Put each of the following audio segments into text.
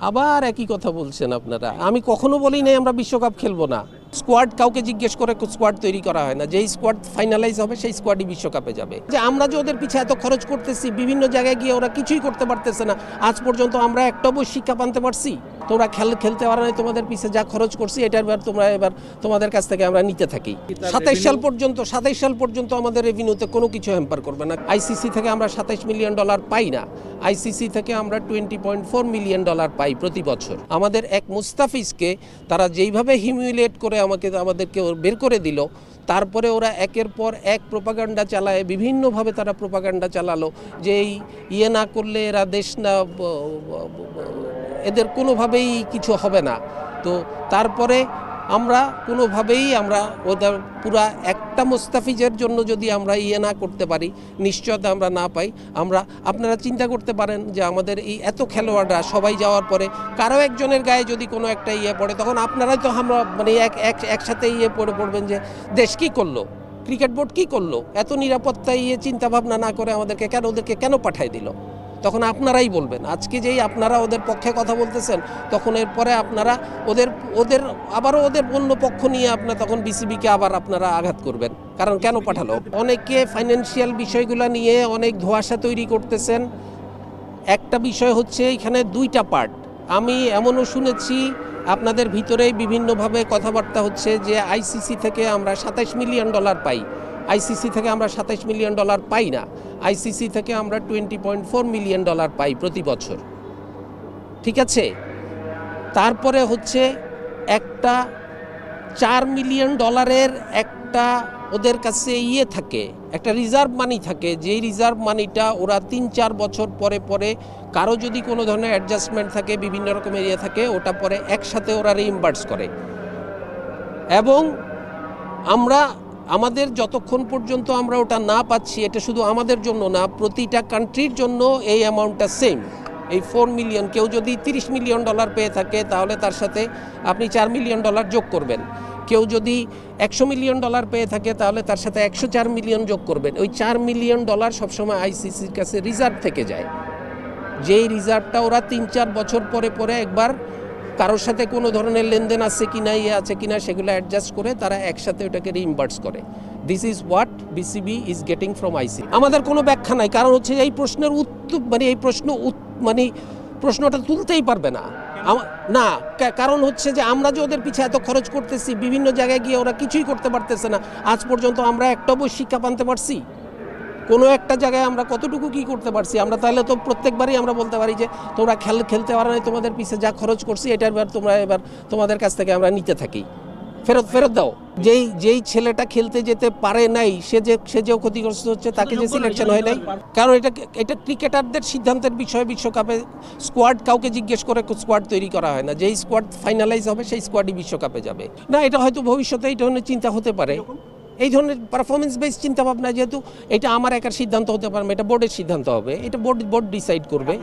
আবার একই কথা বলছেন আপনারা। আমি কখনো বলি নাই আমরা বিশ্বকাপ খেলব না। স্কোয়াড কাউকে জিজ্ঞেস করে স্কোয়াড তৈরি করা হয় না। যেই স্কোয়াড ফাইনালাইজ হবে, সেই স্কোয়াডই বিশ্বকাপে যাবে। যে আমরা যে ওদের পিছিয়ে এত খরচ করতেছি, বিভিন্ন জায়গায় গিয়ে ওরা কিছুই করতে পারতেছে না, আজ পর্যন্ত আমরা একটা বই শিক্ষা পানতে পারছি? তোমরা খেল খেলতে পারো না তোমাদের পিছিয়ে যা খরচ করছি এটার এবার তোমরা এবার তোমাদের কাছ থেকে আমরা নিতে থাকি। সাতাইশ সাল পর্যন্ত সাতাইশ সাল পর্যন্ত আমাদের রেভিনিউতে কোনো কিছু হ্যাম্পার করবে না। আইসিসি থেকে আমরা সাতাইশ মিলিয়ন ডলার পাই না। আইসিসি থেকে আমরা twenty point four million dollar পাই প্রতি বছর। আমাদের এক মুস্তাফিজকে তারা যেইভাবে হিমিউলেট করে আমাকে আমাদেরকে বের করে দিল তারপরে ওরা একের পর এক প্রোপাগান্ডা চালায় বিভিন্নভাবে তারা প্রোপাগান্ডা চালালো যে এই ইয়ে না করলে এরা দেশ না এদের কোনোভাবেই কিছু হবে না। তো তারপরে আমরা কোনোভাবেই আমরা ওদের পুরা একটা মুস্তাফিজের জন্য যদি আমরা ইয়ে না করতে পারি, নিশ্চয়তা আমরা না পাই, আমরা, আপনারা চিন্তা করতে পারেন যে আমাদের এই এত খেলোয়াড়রা সবাই যাওয়ার পরে কারও একজনের গায়ে যদি কোনো একটা ইয়ে পড়ে, তখন আপনারাই তো আমরা মানে এক এক, একসাথে ইয়ে পড়ে পড়বেন যে দেশ কী করল? ক্রিকেট বোর্ড কী করল? এত নিরাপত্তা ইয়ে চিন্তাভাবনা না করে আমাদেরকে কেন, ওদেরকে কেন পাঠায় দিল? তখন আপনারাই বলবেন। আজকে যেই আপনারা ওদের পক্ষে কথা বলতেছেন, তখন এরপরে আপনারা ওদের ওদের, আবারও ওদের অন্য পক্ষ নিয়ে আপনার তখন বিসিবিকে আবার আপনারা আঘাত করবেন। কারণ কেন পাঠালো? অনেকে ফাইন্যান্সিয়াল বিষয়গুলো নিয়ে অনেক ধোঁয়াশা তৈরি করতেছেন। একটা বিষয় হচ্ছে এখানে দুইটা পার্ট আমি এমনও শুনেছি, আপনাদের ভিতরেই বিভিন্নভাবে কথাবার্তা হচ্ছে যে আইসিসি থেকে আমরা সাতাইশ মিলিয়ন ডলার পাই। আইসিসি থেকে আমরা সাতাইশ মিলিয়ন ডলার পাই না। আইসিসি থেকে আমরা twenty point four million dollar পাই প্রতি বছর। ঠিক আছে? তারপরে হচ্ছে একটা চার মিলিয়ন ডলারের একটা ওদের কাছে ইয়ে থাকে, একটা রিজার্ভ মানি থাকে। যেই রিজার্ভ মানিটা ওরা তিন চার বছর পরে পরে কারও যদি কোনো ধরনের অ্যাডজাস্টমেন্ট থাকে, বিভিন্ন রকমের ইয়ে থাকে, ওটা পরে একসাথে ওরা রিইম্বার্স করে। এবং আমরা আমাদের যতক্ষণ পর্যন্ত আমরা ওটা না পাচ্ছি, এটা শুধু আমাদের জন্য না, প্রতিটা কান্ট্রির জন্য এই অ্যামাউন্টটা সেম এই ফোর মিলিয়ন কেউ যদি তিরিশ মিলিয়ন ডলার পেয়ে থাকে, তাহলে তার সাথে আপনি চার মিলিয়ন ডলার যোগ করবেন। কেউ যদি একশো মিলিয়ন ডলার পেয়ে থাকে, তাহলে তার সাথে একশো চার মিলিয়ন যোগ করবেন। ওই চার মিলিয়ন ডলার সবসময় আইসিসির কাছে রিজার্ভ থেকে যায়। যেই রিজার্ভটা ওরা তিন চার বছর পরে পরে একবার কারোর সাথে কোনো ধরনের লেনদেন আছে কি না ইয়ে আছে কি না, সেগুলো অ্যাডজাস্ট করে তারা একসাথে ওটাকে রিইম্বার্স করে। This is what BCB is getting from ICC আমাদের কোনো ব্যাখ্যা নাই, কারণ হচ্ছে এই প্রশ্নের উত্তর মানে এই প্রশ্ন মানে প্রশ্নটা তুলতেই পারবে না। না কারণ হচ্ছে যে আমরা যে ওদের পিছিয়ে এত খরচ করতেছি, বিভিন্ন জায়গায় গিয়ে ওরা কিছুই করতে পারতেছে না। আজ পর্যন্ত আমরা একটা বই শিক্ষা পানতে পারছি। কোনো একটা জায়গায় আমরা কতটুকু কি করতে পারছি? আমরা তাহলে তো প্রত্যেকবারই আমরা বলতে পারি যে, তোমরা খেল, খেলতে পারো না তোমাদের পিছে যা খরচ করছি এটার এবার তোমরা এবার তোমাদের কাছ থেকে আমরা নিতে থাকি। ফেরত ফেরত দাও। যেই যেই ছেলেটা খেলতে যেতে পারে নাই, সে যে সে যে ক্ষতিগ্রস্ত হচ্ছে, তাকে যে সিলেকশন হয় নাই। কারণ এটা এটা ক্রিকেটারদের সিদ্ধান্তের বিষয়, বিশ্বকাপে স্কোয়াড কাউকে জিজ্ঞেস করে স্কোয়াড তৈরি করা হয় না। যেই স্কোয়াড ফাইনালাইজ হবে, সেই স্কোয়াডই বিশ্বকাপে যাবে। না, এটা হয়তো ভবিষ্যতে ধরনের চিন্তা হতে পারে। এই ধরনের পারফরমেন্স বেস চিন্তা ভাবনা যেহেতু এটা আমার একার সিদ্ধান্ত হতে পারবে এটা বোর্ডের সিদ্ধান্ত হবে এটা বোর্ড বোর্ড ডিসাইড করবে।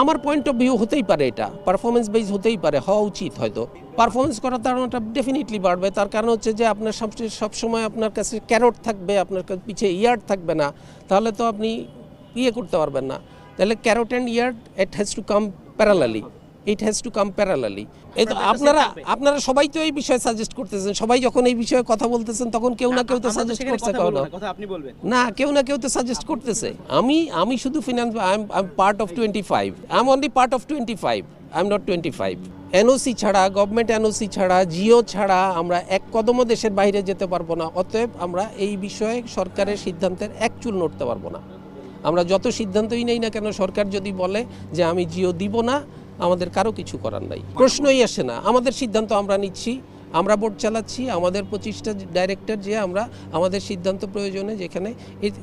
আমার পয়েন্ট অফ ভিউ হতেই পারে এটা পারফরমেন্স বেস হতেই পারে হওয়া উচিত হয়তো। পারফরমেন্স করার ধারণাটা ডেফিনেটলি বাড়বে তার কারণ হচ্ছে যে আপনার সবচেয়ে সবসময় আপনার কাছে ক্যারট থাকবে আপনার কাছে পিছিয়ে ইয়ার্ড থাকবে না তাহলে তো আপনি ইয়ে করতে পারবেন না। তাহলে carrot and yard it has to come parallelly it has to come parallelly এই তো আপনারা আপনারা সবাই তো এই বিষয়ে সাজেস্ট করতেছেন সবাই যখন এই বিষয়ে কথা বলতেছেন তখন কেউ না কেউ তো সাজেস্ট করছে বলবেন। না কেউ না কেউ তো সাজেস্ট করতেছে। আমি আমি শুধু finance I am part of twenty five I am only part of twenty five I am not twenty five NOC ছাড়া গভর্নমেন্ট এনওসি ছাড়া জিও ছাড়া আমরা এক কদমও দেশের বাইরে যেতে পারব না। অতএব আমরা এই বিষয়ে সরকারের সিদ্ধান্তের এক চুল নড়তে পারব না। আমরা যত সিদ্ধান্তই নেই না কেন সরকার যদি বলে যে আমি জিও দিব না আমাদের কারও কিছু করার নাই। প্রশ্নই আসে না। আমাদের সিদ্ধান্ত আমরা নিচ্ছি, আমরা বোর্ড চালাচ্ছি, আমাদের পঁচিশটা ডাইরেক্টর যে আমরা, আমাদের সিদ্ধান্ত প্রয়োজনে যেখানে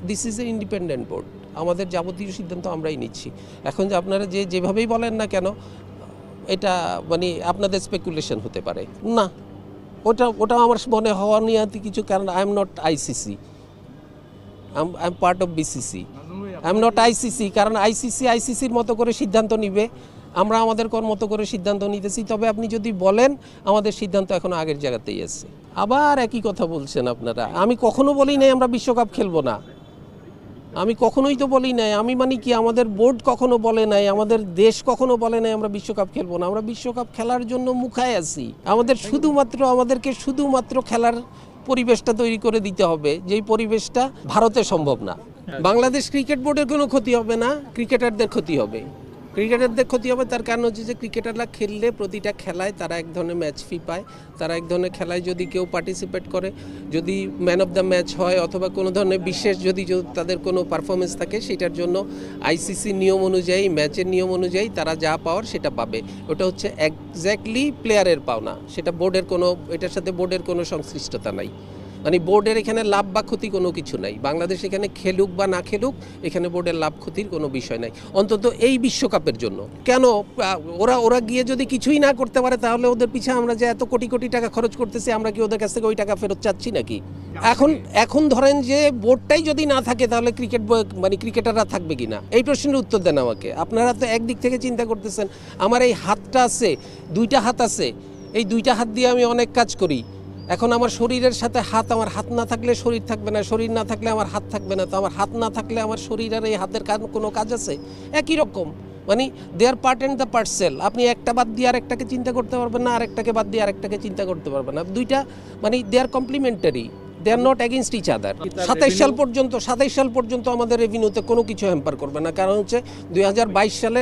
this is a independent board আমাদের যাবতীয় সিদ্ধান্ত আমরাই নিচ্ছি। এখন যে আপনারা যে যেভাবেই বলেন না কেন, এটা মানে আপনাদের স্পেকুলেশন হতে পারে। না। ওটা ওটা আমার মনে হওয়া নিয়ে কিছু কারণ I am not ICC I am part of BCC I am not ICC কারণ আইসিসি আইসিসির মতো করে সিদ্ধান্ত নিবে। আমরা আমাদের কোন মতো করে সিদ্ধান্ত নিতেছি। তবে আপনি যদি বলেন, আমাদের সিদ্ধান্ত এখন আগের জায়গাতেই আছে। আবার একই কথা বলছেন আপনারা। আমি কখনো বলি নাই আমরা বিশ্বকাপ খেলব না। আমি কখনোই তো বলি নাই। আমি মানে কি, আমাদের বোর্ড কখনো বলে নাই, আমাদের দেশ কখনো বলে নাই আমরা বিশ্বকাপ খেলব না। আমরা বিশ্বকাপ খেলার জন্য মুখায় আছি। আমাদের শুধুমাত্র, আমাদেরকে শুধুমাত্র খেলার পরিবেশটা তৈরি করে দিতে হবে যেই পরিবেশটা ভারতে সম্ভব না। বাংলাদেশ ক্রিকেট বোর্ডের কোনো ক্ষতি হবে না ক্রিকেটারদের ক্ষতি হবে। ক্রিকেটারদের ক্ষতি হবে, তার কারণ হচ্ছে যে ক্রিকেটাররা খেললে প্রতিটা খেলায় তারা এক ধরনের ম্যাচ ফি পায়। তারা এক ধরনের খেলায় যদি কেউ পার্টিসিপেট করে, যদি ম্যান অফ দ্য ম্যাচ হয় অথবা কোনো ধরনের বিশেষ যদি তাদের কোনো পারফরমেন্স থাকে, সেটার জন্য আইসিসি নিয়ম অনুযায়ী ম্যাচের নিয়ম অনুযায়ী তারা যা পাওয়ার সেটা পাবে। ওটা হচ্ছে একজ্যাক্টলি প্লেয়ারের পাওনা। সেটা বোর্ডের কোনো, এটার সাথে বোর্ডের কোনো সংশ্লিষ্টতা নাই। মানে বোর্ডের এখানে লাভ বা ক্ষতি কোনো কিছু নাই। বাংলাদেশ এখানে খেলুক বা না খেলুক, এখানে বোর্ডের লাভ ক্ষতির কোনো বিষয় নাই। অন্তত এই বিশ্বকাপের জন্য। কেন? ওরা ওরা গিয়ে যদি কিছুই না করতে পারে, তাহলে ওদের পিছে আমরা যে এত কোটি কোটি টাকা খরচ করতেছি, আমরা কি ওদের কাছ থেকে ওই টাকা ফেরত চাচ্ছি নাকি? এখন এখন ধরেন যে বোর্ডটাই যদি না থাকে, তাহলে ক্রিকেট মানে ক্রিকেটাররা থাকবে কি না? এই প্রশ্নের উত্তর দেন আমাকে। আপনারা তো একদিক থেকে চিন্তা করতেছেন, আমার এই হাতটা আছে, দুইটা হাত আছে, এই দুইটা হাত দিয়ে আমি অনেক কাজ করি। এখন আমার শরীরের সাথে হাত, আমার হাত না থাকলে শরীর থাকবে না, শরীর না থাকলে আমার হাত থাকবে না, তো আমার হাত না থাকলে আমার শরীর আর এই হাতের কোনো কাজ আছে? একই রকম। মানে they are part and the parcel আপনি একটা বাদ দিয়ে আরেকটাকে চিন্তা করতে পারবেন না, আরেকটাকে বাদ দিয়ে আরেকটাকে চিন্তা করতে পারবেন না। দুইটা মানে they are complementary they are not against each other সাতাইশ সাল পর্যন্ত সাতাইশ সাল পর্যন্ত আমাদের রেভিনিউতে কোনো কিছু হ্যাম্পার করবে না। কারণ হচ্ছে দুই হাজার বাইশ সালে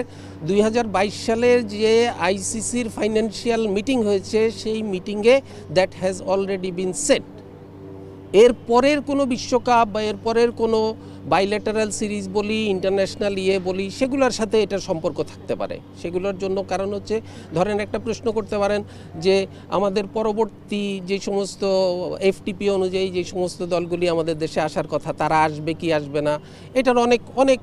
দুই হাজার বাইশ সালের যে আইসিসির ফাইন্যান্সিয়াল মিটিং হয়েছে সেই মিটিংয়ে that has already been set এর পরের কোনো বিশ্বকাপ বা এর পরের কোনো বাইলেটারাল সিরিজ বলি ইন্টারন্যাশনাল ইয়ে বলি, সেগুলোর সাথে এটার সম্পর্ক থাকতে পারে। সেগুলোর জন্য কারণ হচ্ছে, ধরেন একটা প্রশ্ন করতে পারেন যে, আমাদের পরবর্তী যে সমস্ত এফটিপি অনুযায়ী যে সমস্ত দলগুলি আমাদের দেশে আসার কথা, তারা আসবে কি আসবে না? এটার অনেক অনেক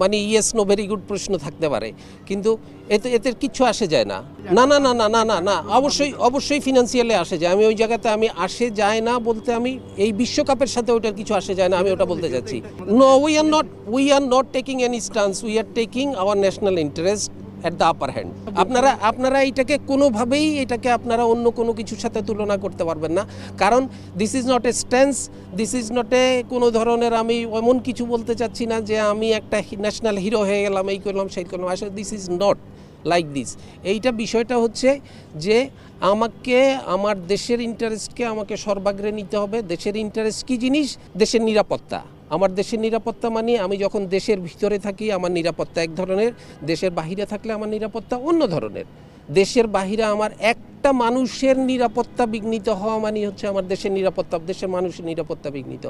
মানে ইয়েস নো ভেরি গুড প্রশ্ন থাকতে পারে। কিন্তু এতে এতে কিচ্ছু আসে যায় না। না না না না না না না, অবশ্যই অবশ্যই ফিনান্সিয়ালে আসে যায়। আমি ওই জায়গাতে আমি আসে যায় না বলতে আমি, এই বিশ্বকাপের সাথে ওইটার কিছু আসে যায় না, আমি ওটা বলতে চাচ্ছি। No we are not we are not taking any stance we are taking our national interest at the upper hand আপনারা আপনারা এটাকে কোনোভাবেই, এটাকে আপনারা অন্য কোনো কিছুর সাথে তুলনা করতে পারবেন না। কারণ this is not a stance this is not a কোনো ধরনের আমি এমন কিছু বলতে চাচ্ছি না যে আমি একটা ন্যাশনাল হিরো হয়ে গেলাম, এই করলাম, সেই করলাম। আসলে this is not like this এইটা বিষয়টা হচ্ছে যে আমাকে, আমার দেশের ইন্টারেস্টকে আমাকে সর্বাগ্রে নিতে হবে। দেশের ইন্টারেস্ট কী জিনিস? দেশের নিরাপত্তা। আমার দেশের নিরাপত্তা মানে আমি যখন দেশের ভিতরে থাকি, আমার নিরাপত্তা এক ধরনের দেশের বাহিরে থাকলে আমার নিরাপত্তা অন্য ধরনের দেশের বাহিরে আমার একটা মানুষের নিরাপত্তা বিঘ্নিত হওয়া মানে হচ্ছে আমার দেশের নিরাপত্তা, দেশের মানুষের নিরাপত্তা বিঘ্নিত।